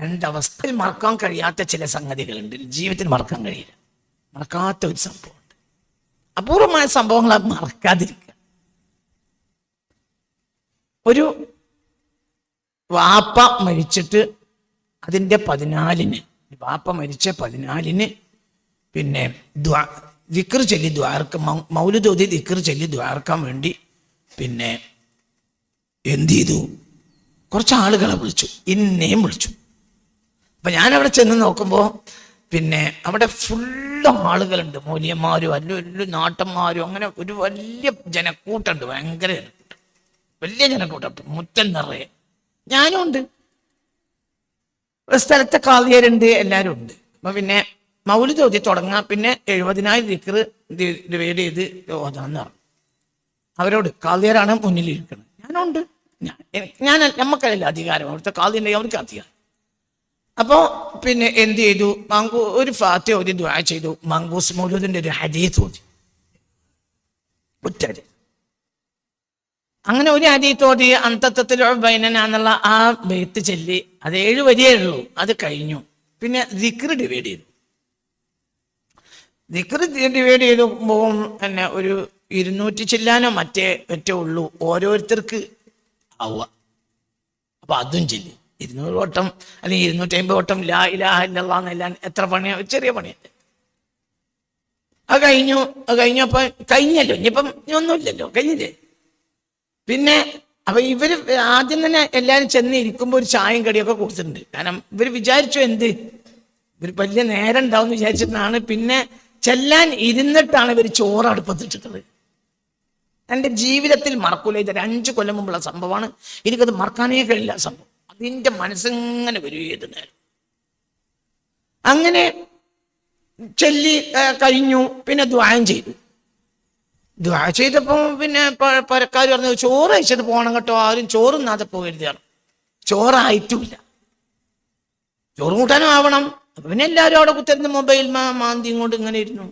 രണ്ടവസ്ഥയിൽ മറക്കാൻ കഴിയാത്ത ചില സംഗതികളുണ്ട്. ജീവിതത്തിൽ മറക്കാൻ കഴിയില്ല. മറക്കാത്ത ഒരു സംഭവമുണ്ട്. അപൂർവമായ സംഭവങ്ങൾ മറക്കാതിരിക്കുക. ഒരു വാപ്പ മരിച്ചിട്ട് അതിന്റെ പതിനാലിന് വാപ്പ മരിച്ച പതിനാലിന് പിന്നെ ദ്വാ ദിക്കർ ചൊല്ലി ദ്വാർക്ക മൗലുദോതി ദിക്കർ ചൊല്ലി ദ്വാർക്കാൻ വേണ്ടി പിന്നെ എന്ത് ചെയ്തു? കുറച്ച് ആളുകളെ വിളിച്ചു. ഇന്നേം വിളിച്ചു. അപ്പൊ ഞാൻ അവിടെ ചെന്ന് നോക്കുമ്പോൾ പിന്നെ അവിടെ ഫുള്ള് ആളുകളുണ്ട്. മൂല്യന്മാരും അല്ല വലിയ നാട്ടന്മാരും അങ്ങനെ ഒരു വലിയ ജനക്കൂട്ടുണ്ട് ഭയങ്കര ജനക്കൂട്ടം. വലിയ ജനക്കൂട്ടം. മുറ്റം നിറയെ. ഞാനും ഉണ്ട്. സ്ഥലത്തെ കാവ്യരുണ്ട് എല്ലാവരും ഉണ്ട്. അപ്പൊ പിന്നെ മൗലി ചോദ്യ തുടങ്ങാം. പിന്നെ എഴുപതിനായിരം ദിക്കർ ഡിവൈഡ് ചെയ്ത് ഓതാന്ന് പറഞ്ഞു. അവരോട് കാവ്യരാണ് മുന്നിലിരിക്കുന്നത് ഞാനുണ്ട്. ഞാൻ ഞാൻ നമുക്കല്ല അധികാരം. അവിടുത്തെ കാവ്യ അവർക്ക് അധികാരം. അപ്പോ പിന്നെ എന്ത് ചെയ്തു? മങ്കൂ ഒരു ഫാത്തി ഒരു ദ്വാ ചെയ്തു. മങ്കൂസ് മൗലൂദിന്റെ ഒരു ഹദീസ് ഓതി. ഒറ്റ അങ്ങനെ ഒരു ഹദീസ് ഓതി അന്തത്വത്തിൽ ബൈനനാന്നുള്ള ആ ബെയ്ത്ത് ചെല്ലി. അത് ഏഴ് വരിയേ ഉള്ളൂ. അത് കഴിഞ്ഞു. പിന്നെ ദിക്ർ ഡിവൈഡ് ചെയ്തു. ദിക്ർ ഡിവൈഡ് ചെയ്തു പിന്നെ ഒരു ഇരുന്നൂറ്റി ചില്ലാനോ മറ്റേ മറ്റേ ഉള്ളൂ. ഓരോരുത്തർക്ക് ആവുക അപ്പൊ അതും ചൊല്ലി. ഇരുന്നൂറ് വട്ടം അല്ലെങ്കിൽ ഇരുന്നൂറ്റി അമ്പത് വട്ടം ലാ ഇലാഹ ഇല്ലല്ലാന്നെല്ലാം എത്ര പണിയാണ് ചെറിയ പണിയല്ലേ. അത് കഴിഞ്ഞു. അത് കഴിഞ്ഞപ്പോ കഴിഞ്ഞല്ലോ. ഇനിയിപ്പം ഇനി ഒന്നുമില്ലല്ലോ. കഴിഞ്ഞില്ലേ? പിന്നെ അപ്പൊ ഇവർ ആദ്യം തന്നെ എല്ലാരും ചെന്ന് ഇരിക്കുമ്പോ ഒരു ചായയും കടിയൊക്കെ കൊടുത്തിട്ടുണ്ട്. കാരണം ഇവർ വിചാരിച്ചു എന്ത്? ഇവർ വലിയ നേരം ഉണ്ടാവും വിചാരിച്ചിട്ടാണ്. പിന്നെ ചെല്ലാൻ ഇരുന്നിട്ടാണ് ഇവർ ചോറ് അടുപ്പത്തിട്ടിട്ടത്. എന്റെ ജീവിതത്തിൽ മറക്കൂല. ഇത് അഞ്ചു കൊല്ലം മുമ്പുള്ള സംഭവമാണ്. എനിക്കത് മറക്കാനേ കഴിയില്ല സംഭവം. അതിന്റെ മനസ്സിങ്ങനെ വരും ഏത് നേരം. അങ്ങനെ ചൊല്ലി കഴിഞ്ഞു പിന്നെ ദ്വായം ചെയ്തു. ദ്വാ ചെയ്തപ്പോൾ പിന്നെ പരക്കാർ പറഞ്ഞു ചോറ് അയച്ചത് പോകണം കേട്ടോ ആരും ചോറുന്നാതെ പോകരുത് ചോറായിട്ടുമില്ല ചോറ് കൂട്ടാനും ആവണം അപ്പൊ പിന്നെ എല്ലാവരും അവിടെ കുത്തിരുന്ന് മൊബൈൽ മാന്തിയും കൊണ്ട് ഇങ്ങനെ ഇരുന്നു.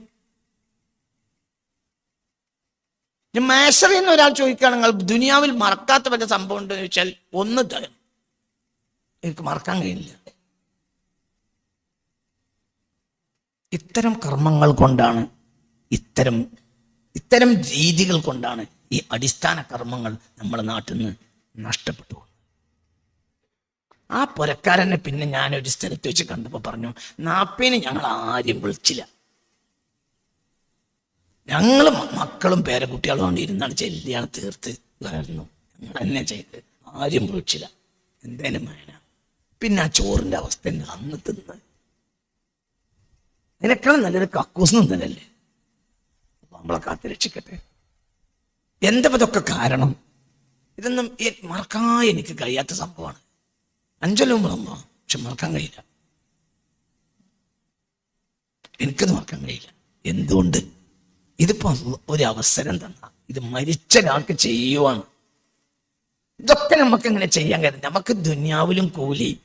മാഷറി എന്ന് ഒരാൾ ചോദിക്കുകയാണെങ്കിൽ ദുനിയാവിൽ മറക്കാത്ത വല്ല സംഭവം ഉണ്ടെന്ന് ചോദിച്ചാൽ ഒന്ന് തരും എനിക്ക് മറക്കാൻ കഴിയില്ല ഇത്തരം കർമ്മങ്ങൾ കൊണ്ടാണ് ഇത്തരം ഇത്തരം രീതികൾ കൊണ്ടാണ് ഈ അടിസ്ഥാന കർമ്മങ്ങൾ നമ്മുടെ നാട്ടിൽ നിന്ന് നഷ്ടപ്പെട്ടു ആ പുരക്കാരനെ പിന്നെ ഞാൻ ഒരു സ്ഥലത്ത് വെച്ച് കണ്ടപ്പോൾ പറഞ്ഞു നാപ്പേന് ഞങ്ങൾ ആരും വിളിച്ചില്ല. ഞങ്ങൾ മക്കളും പേരക്കുട്ടികളും കൊണ്ട് ഇരുന്നാണ് ചെല്ലിയാണ് തീർത്ത് വരുന്നു ഞങ്ങൾ തന്നെ ചെയ്ത് ആരും വിളിച്ചില്ല. എന്തേലും വേന പിന്നെ ആ ചോറിന്റെ അവസ്ഥ എന്നെ അന്ന് തിന്ന് നിനക്കാളും നല്ലൊരു കക്കൂസ് നിന്നല്ലേ നമ്മളെ കാത്ത് രക്ഷിക്കട്ടെ. എന്താ ഇതൊക്കെ കാരണം? ഇതൊന്നും മറക്കാൻ എനിക്ക് കഴിയാത്ത സംഭവമാണ്. അഞ്ചലും അമ്മ പക്ഷെ മറക്കാൻ കഴിയില്ല. എനിക്കത് മറക്കാൻ കഴിയില്ല. എന്തുകൊണ്ട്? ഇതിപ്പോ ഒരു അവസരം തന്ന. ഇത് മരിച്ച ഒരാൾക്ക് ചെയ്യുവാണ്. ഇതൊക്കെ നമുക്ക് എങ്ങനെ ചെയ്യാൻ കഴിയും? നമുക്ക് ദുന്യാവിലും കൂലി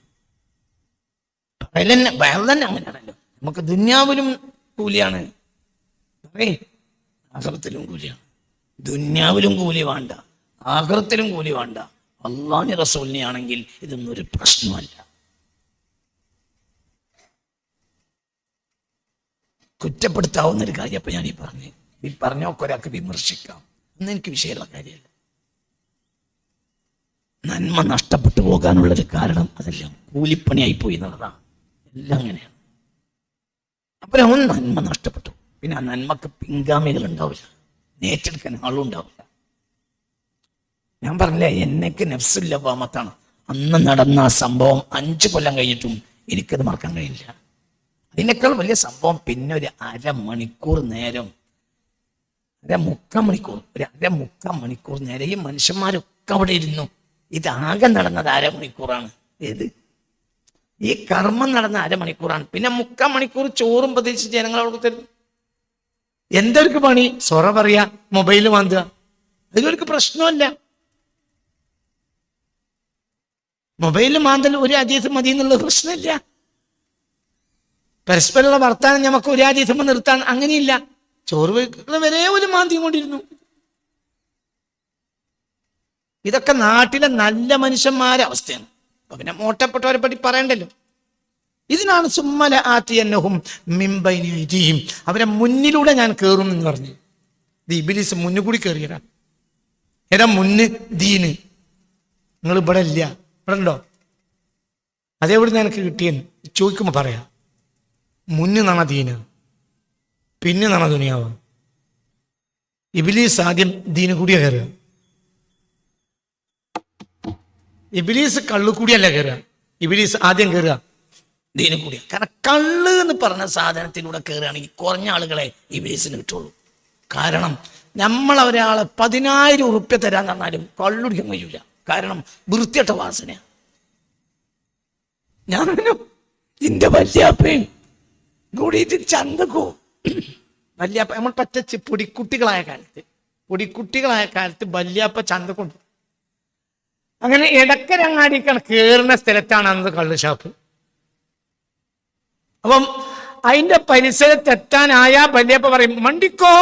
വയലന്നെ വയൽ തന്നെ അങ്ങനെയാണല്ലോ. നമുക്ക് ദുന്യാവിലും കൂലിയാണ്. ആഹൃത്തിലും കൂലിയാണ്. ദുന്യാവിലും കൂലി വേണ്ട. ആഹൃത്തിലും കൂലി വേണ്ട. അള്ളാഹി റസൂലിനെ ആണെങ്കിൽ ഇതൊന്നും ഒരു പ്രശ്നമല്ല കുറ്റപ്പെടുത്താവുന്ന ഒരു കാര്യം അപ്പൊ ഞാൻ ഈ പറഞ്ഞു ഈ പറഞ്ഞൊക്കെ ഒരാൾക്ക് വിമർശിക്കാം. ഒന്നും എനിക്ക് വിഷയമുള്ള കാര്യമല്ല. നന്മ നഷ്ടപ്പെട്ടു പോകാനുള്ളൊരു കാരണം അതെല്ലാം. കൂലിപ്പണിയായി പോയി എന്നുള്ളതാണ്. എല്ലാം അങ്ങനെയാണ് അപ്പൊ അവൻ നന്മ നഷ്ടപ്പെട്ടു. പിന്നെ ആ നന്മക്ക് പിൻഗാമികൾ ഉണ്ടാവില്ല നേറ്റെടുക്കാൻ ആളും ഉണ്ടാവില്ല ഞാൻ പറഞ്ഞില്ലേ എന്നേക്ക് നെഫ്സുല്ല പാമത്താണ് അന്ന് നടന്ന ആ സംഭവം അഞ്ചു കൊല്ലം കഴിഞ്ഞിട്ടും എനിക്കത് മറക്കാൻ കഴിയില്ല. അതിനേക്കാൾ വലിയ സംഭവം പിന്നെ ഒരു അരമണിക്കൂർ നേരം അര മണിക്കൂർ ഒരു അര മുക്കാൽ മണിക്കൂർ നേരം ഈ മനുഷ്യന്മാരൊക്കെ അവിടെ ഇരുന്നു. ഇതാകെ നടന്നത് അരമണിക്കൂറാണ്. ഏത്? ഈ കർമ്മം നടന്ന അരമണിക്കൂറാണ്. പിന്നെ മുക്കാൽ മണിക്കൂർ ചോറും പ്രതീക്ഷിച്ച് ജനങ്ങൾ അവിടെ തരുന്നു എന്തൊരു പണി? സൊറ പറയാ മൊബൈൽ വാങ്ങുക അതിലൊരു പ്രശ്നമല്ല മൊബൈൽ മാന്തൽ ഒരു അതീതം മതി എന്നുള്ള പ്രശ്നമില്ല. പരസ്പരമുള്ള വർത്താനം നമുക്ക് ഒരു അതീതം നിർത്താൻ അങ്ങനെയില്ല. ചോറ് വെക്കുന്ന വരെ ഒരു മാന്തി കൊണ്ടിരുന്നു. ഇതൊക്കെ നാട്ടിലെ നല്ല മനുഷ്യന്മാരെ അവസ്ഥയാണ്. അപ്പൊ പിന്നെ മോട്ടപ്പെട്ടവരെ പറ്റി പറയണ്ടല്ലോ. ഇതിനാണ് സുമ്മല ആറ്റിയന്നഹും മിമ്പൈനിയും അവരെ മുന്നിലൂടെ ഞാൻ കയറും എന്ന് പറഞ്ഞു. ഇത് ഇബിലിസ് മുന്നിൽ കൂടി കയറിയതാ ഏതാ മുന്ന് ദീന്. നിങ്ങൾ ഇവിടെ ഇല്ല. ഇവിടെ ഉണ്ടോ? അതേവിടെ എനിക്ക് കിട്ടിയെന്ന്? ചോദിക്കുമ്പോൾ പറയാം. മുന്ന് നണ ദീന്? പിന്നെ നണ ദുനിയാവ്? ഇബിലീസ് ആദ്യം ദീന് കൂടിയാണ് കയറുക ഇബിലീസ് കള്ളു കൂടിയല്ല കയറുക ഇബിലീസ് ആദ്യം കയറുക ദീനും കൂടിയ. കാരണം കള്ള് എന്ന് പറഞ്ഞ സാധനത്തിലൂടെ കയറുകയാണെങ്കിൽ കുറഞ്ഞ ആളുകളെ ഇബിലീസിന് കിട്ടുള്ളൂ. കാരണം നമ്മൾ ഒരാളെ പതിനായിരം ഉറുപ്പ്യ തരാൻ തന്നാലും കള്ളുടിക്കാൻ കഴിയൂല. കാരണം വൃത്തിയട്ട വാസനയാണ് ഞാനും എന്റെ വല്യാപ്പയും കൂടിയിട്ട് ചന്തക്കോ. വല്യാപ്പ നമ്മൾ പറ്റച്ച് പൊടിക്കുട്ടികളായ കാലത്ത് പൊടിക്കുട്ടികളായ കാലത്ത് വല്യാപ്പ ചന്തക്കൊണ്ട് അങ്ങനെ ഇടക്കരങ്ങാടിക്കാണ് കയറുന്ന സ്ഥലത്താണ് അന്ന് കള്ള് ഷാപ്പ്. അപ്പം അതിന്റെ പരിസരത്ത് എത്താനായ പറയും മണ്ടിക്കോ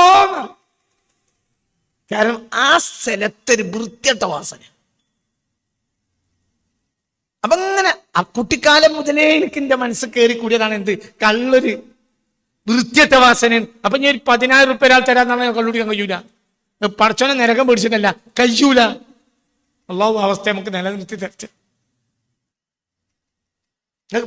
കാരണം ആ സ്ഥലത്തൊരു വൃത്തിയട്ട വാസന. അപ്പൊ അങ്ങനെ ആ കുട്ടിക്കാലം മുതലേ എനിക്ക് എന്റെ മനസ്സ് കയറി കൂടിയതാണ് എന്ത്? കള്ളൊരു വൃത്തിയട്ട വാസന അപ്പൊ ഞാൻ ഒരു പതിനായിരം റുപ്യ ഒരാൾ തരാന്നാണ് കള്ളുടിക്കാൻ കഴിയൂല. പടച്ചോനെ നിരകം പിടിച്ചിട്ടല്ല കഴിയൂല. അള്ളാഹു അവസ്ഥ നമുക്ക് നിലനിർത്തി തരച്ച്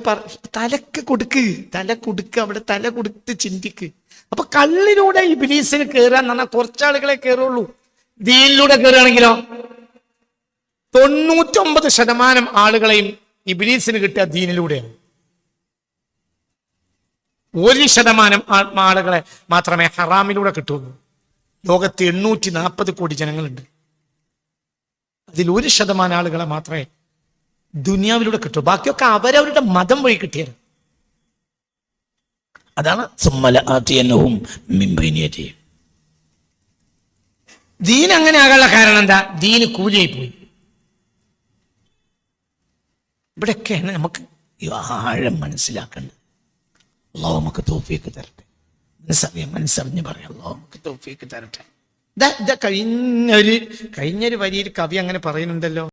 പറ- തലക്ക് കൊടുക്ക് തല കൊടുക്ക് അവിടെ തല കൊടുത്ത് ചിന്തിക്ക്. അപ്പൊ കള്ളിലൂടെ ഈ ബിലീസിന് കയറാൻ പറഞ്ഞാൽ കുറച്ചാളുകളെ കയറുള്ളൂ ദീനിലൂടെ കയറുകയാണെങ്കിലോ തൊണ്ണൂറ്റൊമ്പത് ശതമാനം ആളുകളെയും ഇബിലീസിന് കിട്ടിയ ദീനിലൂടെയാണ്. ഒരു ശതമാനം ആളുകളെ മാത്രമേ ഹറാമിലൂടെ കിട്ടുള്ളൂ ലോകത്ത് എണ്ണൂറ്റി നാൽപ്പത് കോടി ജനങ്ങളുണ്ട്. അതിൽ ഒരു ശതമാനം ആളുകളെ മാത്രമേ ദുനിയാവിലൂടെ കിട്ടൂ. ബാക്കിയൊക്കെ അവരവരുടെ മതം വഴി കിട്ടിയത്. അതാണ് സുമ്മല ദീൻ അങ്ങനെ ആകാനുള്ള കാരണം എന്താ? ദീന് കൂലിയായി പോയി. ഇവിടെയൊക്കെയാണ് നമുക്ക് ആഴം മനസ്സിലാക്കേണ്ടത്. അള്ളാഹു നമുക്ക് തോഫിയൊക്കെ തരട്ടെ. മനസ്സറിയാം മനസ്സറിഞ്ഞ് പറയാം. അള്ളാഹു നമുക്ക് തോഫിയൊക്കെ തരട്ടെ. ഇതാ ഇതാ കഴിഞ്ഞ ഒരു കഴിഞ്ഞൊരു വരിയിൽ കവി അങ്ങനെ പറയുന്നുണ്ടല്ലോ.